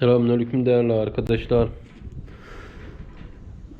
Selamünaleyküm değerli arkadaşlar.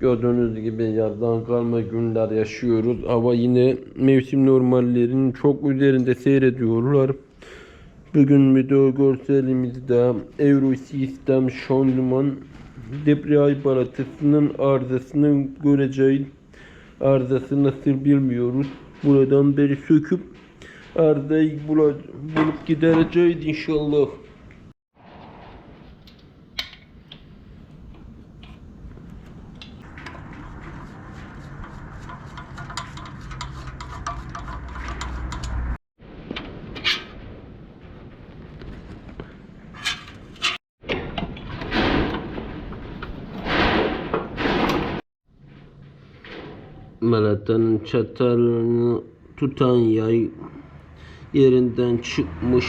Gördüğünüz gibi yazdan kalma günler yaşıyoruz. Hava yine mevsim normallerinin çok üzerinde seyrediyorlar. Bugün video görselimizde Euro Sistem Şanzıman debriyaj balatısının arızasını göreceğiz. Arızası nasıl bilmiyoruz. Buradan beri söküp arızayı bulup gidereceğiz inşallah. Malatanın çatalını tutan yay yerinden çıkmış.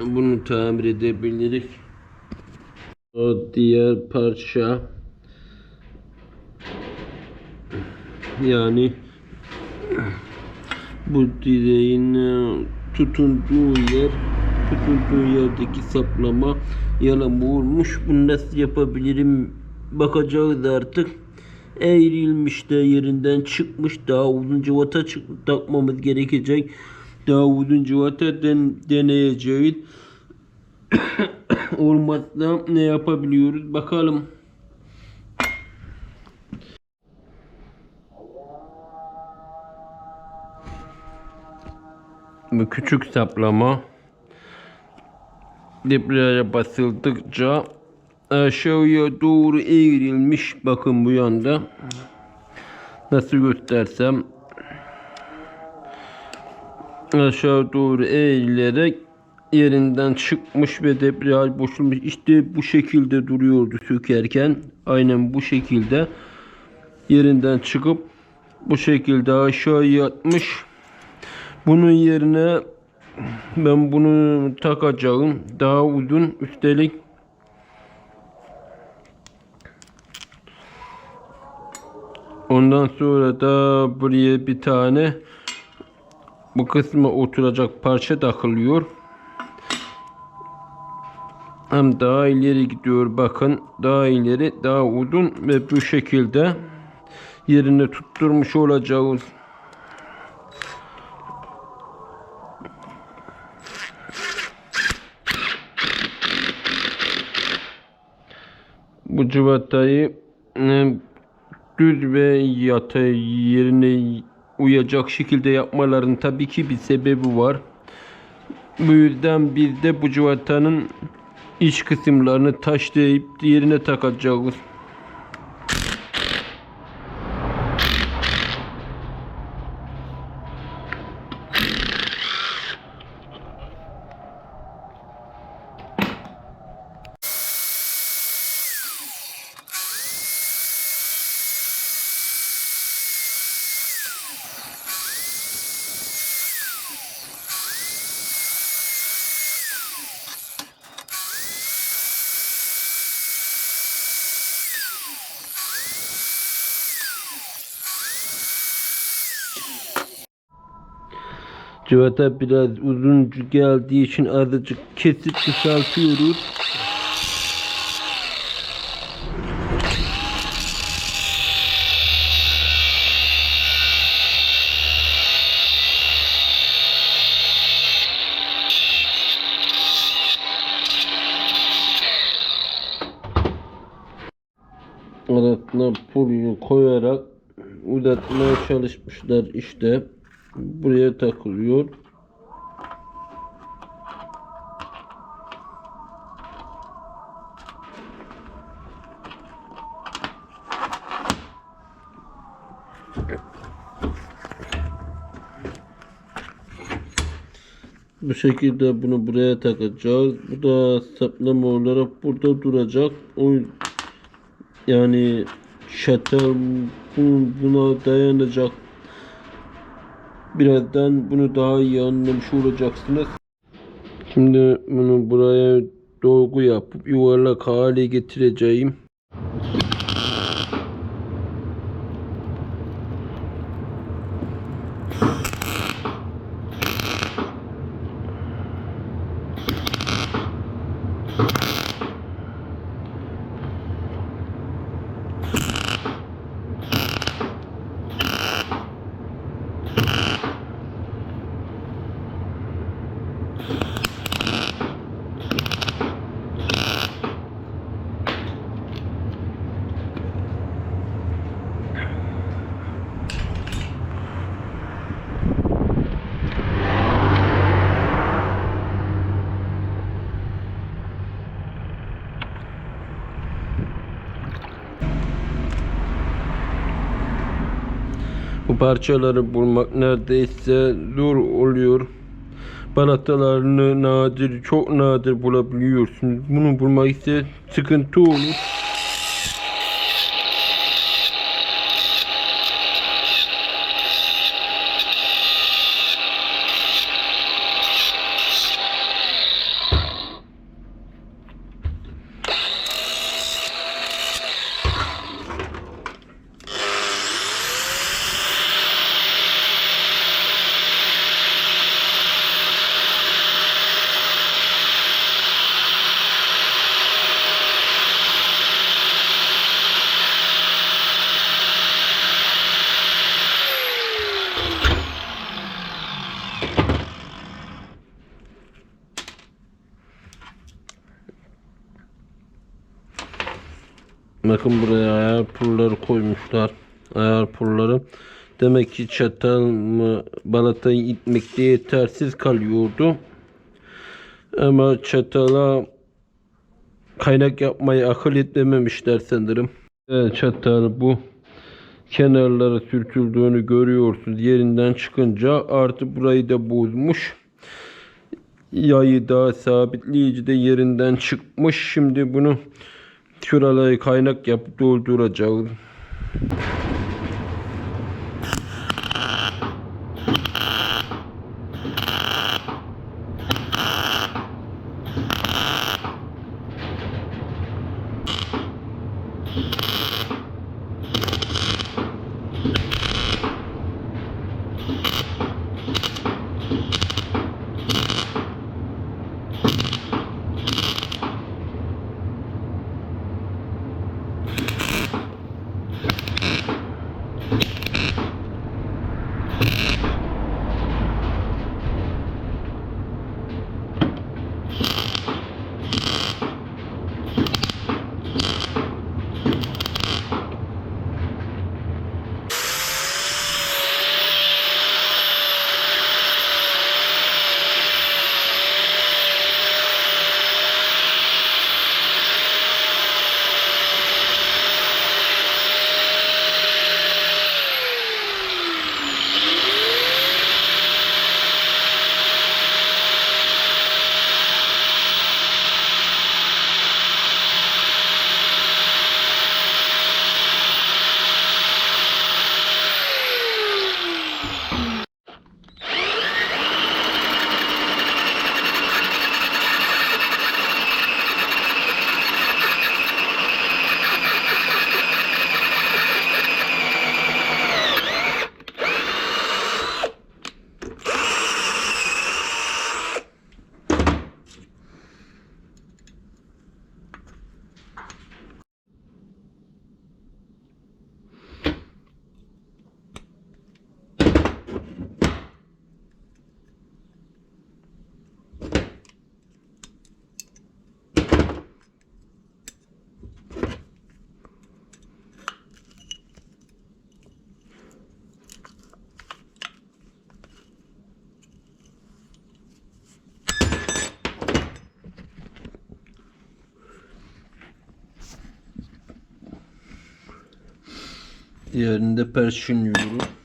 Bunu tamir edebiliriz. O diğer parça yani bu direğin tutunduğu yer tutunduğu yerdeki saplama yalama olmuş. Bunu nasıl yapabilirim bakacağız artık. Eğrilmiş de yerinden çıkmış. Daha uzun cıvata çık takmamız gerekecek. Daha uzun cıvata den deneyeceğiz. Olmazsa ne yapabiliyoruz bakalım. Bu küçük saplama debriyaja basıldıkça aşağıya doğru eğrilmiş. Bakın bu yanda. Nasıl göstersem aşağı doğru eğilerek yerinden çıkmış ve debriyaj boşulmuş. İşte bu şekilde duruyordu sökerken. Aynen bu şekilde yerinden çıkıp bu şekilde aşağı yatmış. Bunun yerine ben bunu takacağım. Daha uzun üstelik Ondan sonra da buraya bir tane bu kısma oturacak parça takılıyor. Hem daha ileri gidiyor bakın. Daha ileri daha uzun ve bu şekilde yerine tutturmuş olacağız. Bu cıvatayı e, düz ve yatay yerine uyacak şekilde yapmaların tabii ki bir sebebi var. Bu yüzden biz de bu cıvatanın iç kısımlarını taşlayıp yerine takacağız. Cıvata biraz uzun geldiği için azıcık kesip kısaltıyoruz. arasına pulyu koyarak uzatmaya çalışmışlar işte buraya takılıyor bu şekilde bunu buraya takacağız bu da saplama olarak burada duracak o yani şatel bu- buna dayanacak. Birazdan bunu daha iyi anlamış olacaksınız. Şimdi bunu buraya dolgu yapıp yuvarlak hale getireceğim. Parçaları bulmak neredeyse zor oluyor. Balatalarını nadir, çok nadir bulabiliyorsunuz. Bunu bulmak ise sıkıntı olur. Bakın buraya ayar pulları koymuşlar. Ayar pulları. Demek ki çatal mı balatayı itmekte yetersiz kalıyordu. Ama çatala kaynak yapmayı akıl etmemişler sanırım. Evet, çatal bu. Kenarlara sürtüldüğünü görüyorsunuz. Yerinden çıkınca artı burayı da bozmuş. Yayı daha sabitleyici de yerinden çıkmış. Şimdi bunu şuraları kaynak yapıp dolduracağız. Diğerinde perşinliyorum.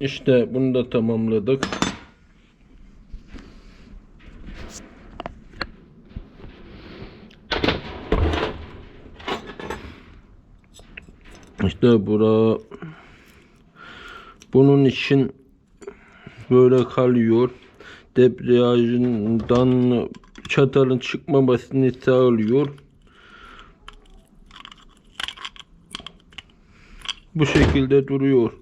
İşte bunu da tamamladık. İşte bura bunun için böyle kalıyor. Debriyajından çatalın çıkmamasını sağlıyor. Bu şekilde duruyor.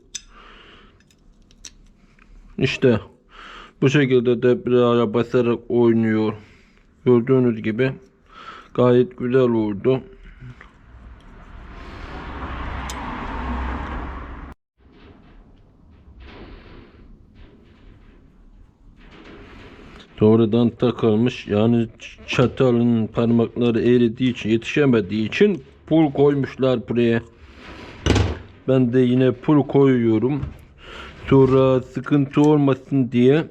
İşte bu şekilde debriyaja basarak oynuyor. Gördüğünüz gibi gayet güzel oldu. Doğrudan takılmış. Yani çatalın parmakları eridiği için yetişemediği için pul koymuşlar buraya. Ben de yine pul koyuyorum. Sonra sıkıntı olmasın diye.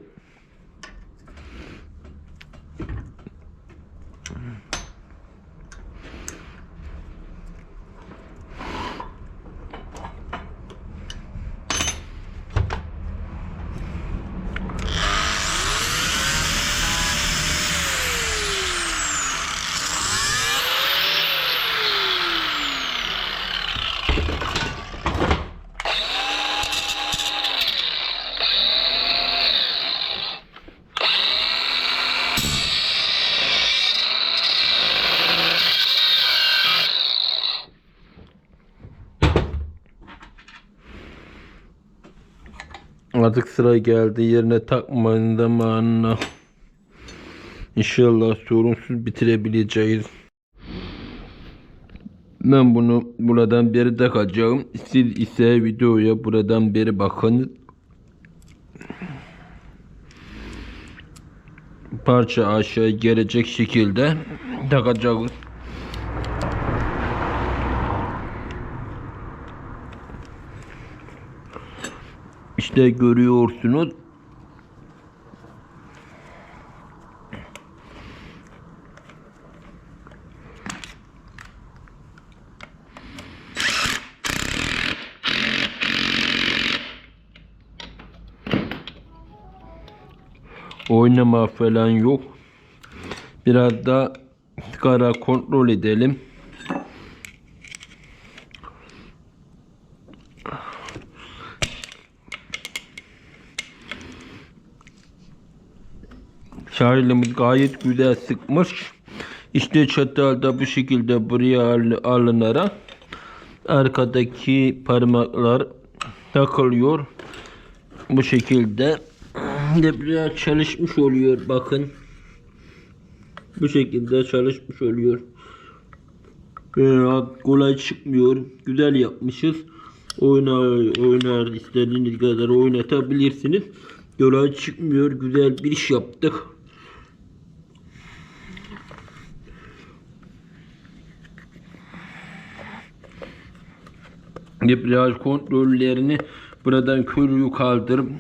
Artık sıra geldi yerine takmanın zamanına. İnşallah sorunsuz bitirebileceğiz. Ben bunu buradan beri takacağım. Siz ise videoya buradan beri bakın. Parça aşağı gelecek şekilde takacağız. İşte görüyorsunuz. Oynama falan yok. Biraz da sigara kontrol edelim. Şairimiz gayet güzel sıkmış. İşte çatal bu şekilde buraya al- alınarak arkadaki parmaklar takılıyor. Bu şekilde debriyaj çalışmış oluyor bakın. Bu şekilde çalışmış oluyor. Böyle kolay çıkmıyor. Güzel yapmışız. Oynar, oynar istediğiniz kadar oynatabilirsiniz. Kolay çıkmıyor. Güzel bir iş yaptık. Debriyaj kontrollerini buradan körüyü kaldırıp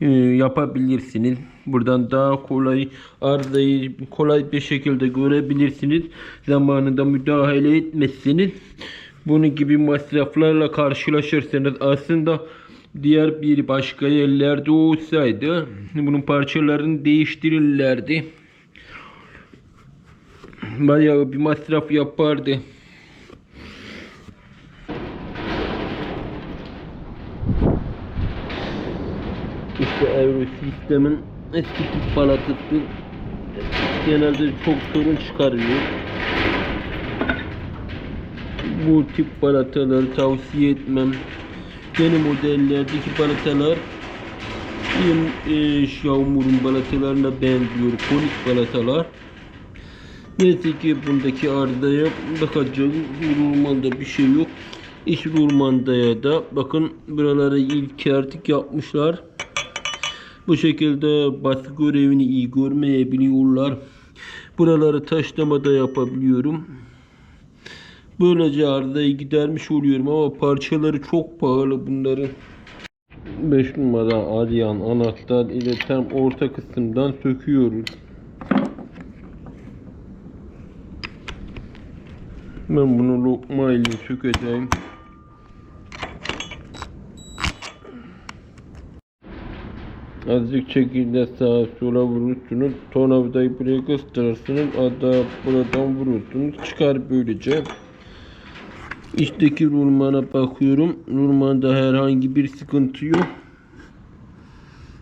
e, yapabilirsiniz. Buradan daha kolay arızayı kolay bir şekilde görebilirsiniz. Zamanında müdahale etmezsiniz. Bunun gibi masraflarla karşılaşırsanız aslında diğer bir başka yerlerde olsaydı bunun parçalarını değiştirirlerdi. Bayağı bir masraf yapardı. İşte Euro sistemin eski tip balatısı genelde çok sorun çıkarıyor. Bu tip balataları tavsiye etmem. Yeni modellerdeki balatalar yem, e, Xiaomi'nin balatalarına benziyor. Konik balatalar. Neyse ki bundaki arızaya bakacağız. Normalde bir şey yok. İç Rurmanda'ya da bakın buraları ilk artık yapmışlar. Bu şekilde baskı görevini iyi görmeyebiliyorlar. Buraları taşlama da yapabiliyorum. Böylece arızayı gidermiş oluyorum ama parçaları çok pahalı bunların. 5 numara arayan anahtar ile tam orta kısımdan söküyoruz. Ben bunu lokma ile sökeceğim. Azıcık şekilde sağa sola vurursunuz. Tornavidayı buraya gösterirsiniz. Ada buradan vurursunuz. Çıkar böylece. İçteki rulmana bakıyorum. Rulmanda herhangi bir sıkıntı yok.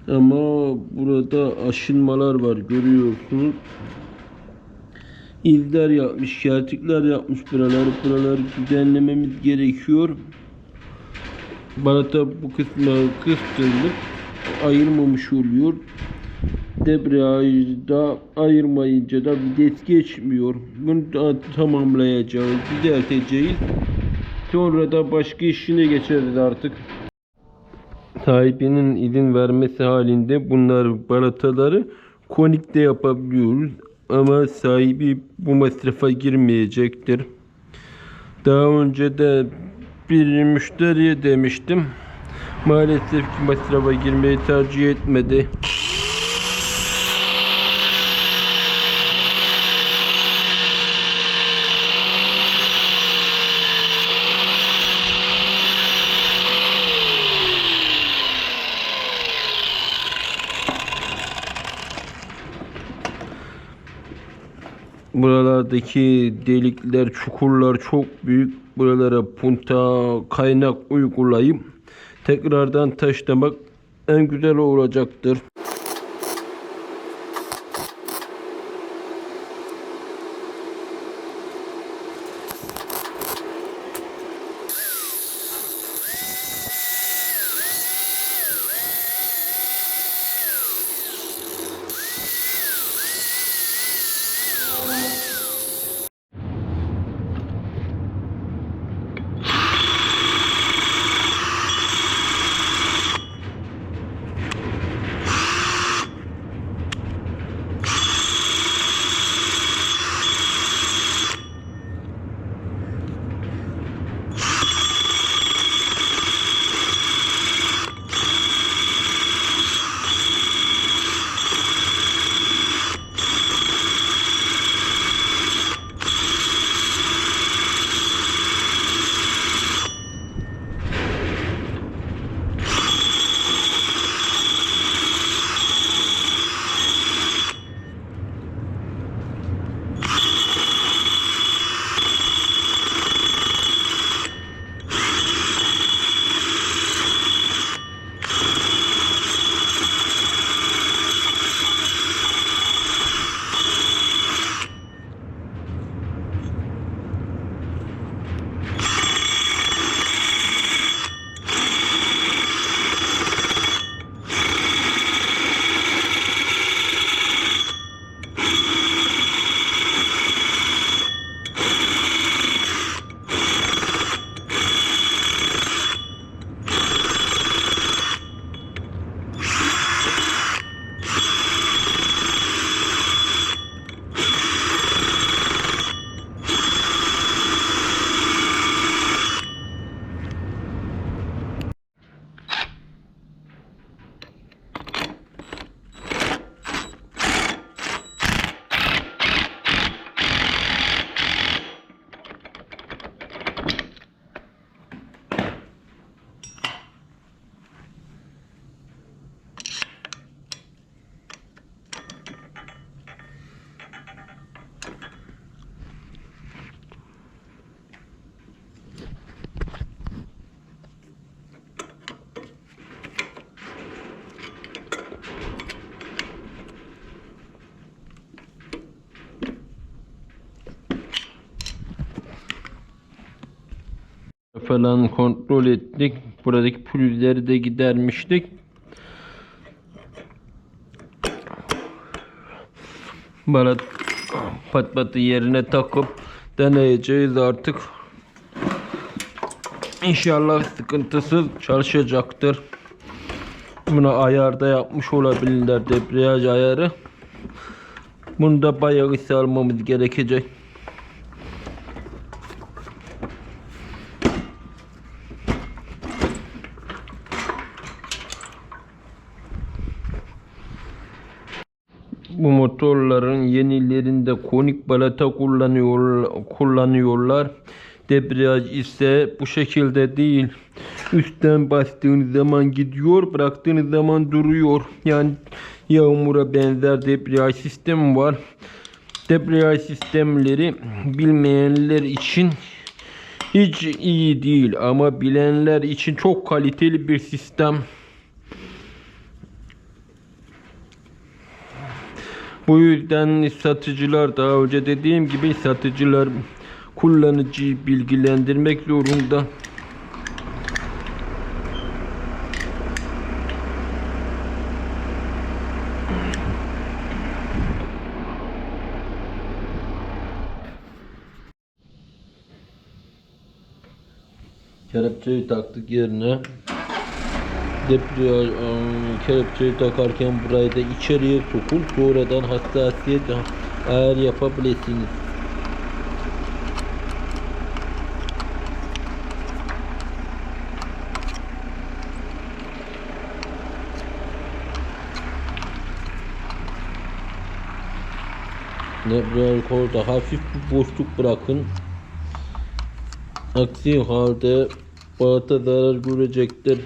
Ama burada aşınmalar var görüyorsunuz. İzler yapmış, kertikler yapmış buraları. Buraları düzenlememiz gerekiyor. Balata bu kısmı kıstırılıp ayırmamış oluyor. Debriyajda ayırmayınca da vites geçmiyor. Bunu da tamamlayacağız, düzelteceğiz. Sonra da başka işine geçeriz artık. Sahibinin izin vermesi halinde bunlar balataları konikte yapabiliyoruz. Ama sahibi bu masrafa girmeyecektir. Daha önce de bir müşteriye demiştim. Maalesef ki masrafa girmeyi tercih etmedi. Buralardaki delikler, çukurlar çok büyük. Buralara punta kaynak uygulayıp tekrardan taşlamak en güzel olacaktır. Falan kontrol ettik. Buradaki pürüzleri de gidermiştik. Balat pat patı yerine takıp deneyeceğiz artık. İnşallah sıkıntısız çalışacaktır. Buna ayarda yapmış olabilirler debriyaj ayarı. Bunu da bayağı ısı almamız gerekecek. Bu motorların yenilerinde konik balata kullanıyor, kullanıyorlar. Debriyaj ise bu şekilde değil. Üstten bastığınız zaman gidiyor, bıraktığınız zaman duruyor. Yani yağmura benzer debriyaj sistemi var. Debriyaj sistemleri bilmeyenler için Hiç iyi değil ama bilenler için çok kaliteli bir sistem. Bu yüzden satıcılar daha önce dediğim gibi satıcılar kullanıcıyı bilgilendirmek zorunda. Kelepçeyi taktık yerine. Debriyaj ıı, kelepçeyi takarken burayı da içeriye sokun. Sonradan hassasiyet ayar yapabilirsiniz. Debriyaj kolda hafif bir boşluk bırakın. Aksi halde balata zarar görecektir.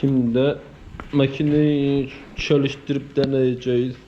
Şimdi de makineyi çalıştırıp deneyeceğiz.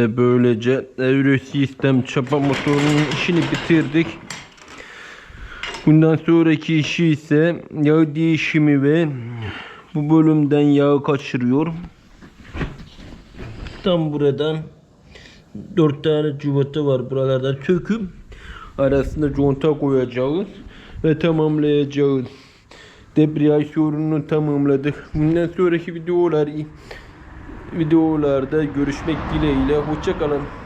Ve böylece Euro Sistem çapa motorunun işini bitirdik. Bundan sonraki işi ise yağ değişimi ve bu bölümden yağ kaçırıyor. Tam buradan dört tane cıvata var buralardan söküp arasına conta koyacağız ve tamamlayacağız. Debriyaj sorununu tamamladık. Bundan sonraki videolar videolarda görüşmek dileğiyle. Hoşçakalın.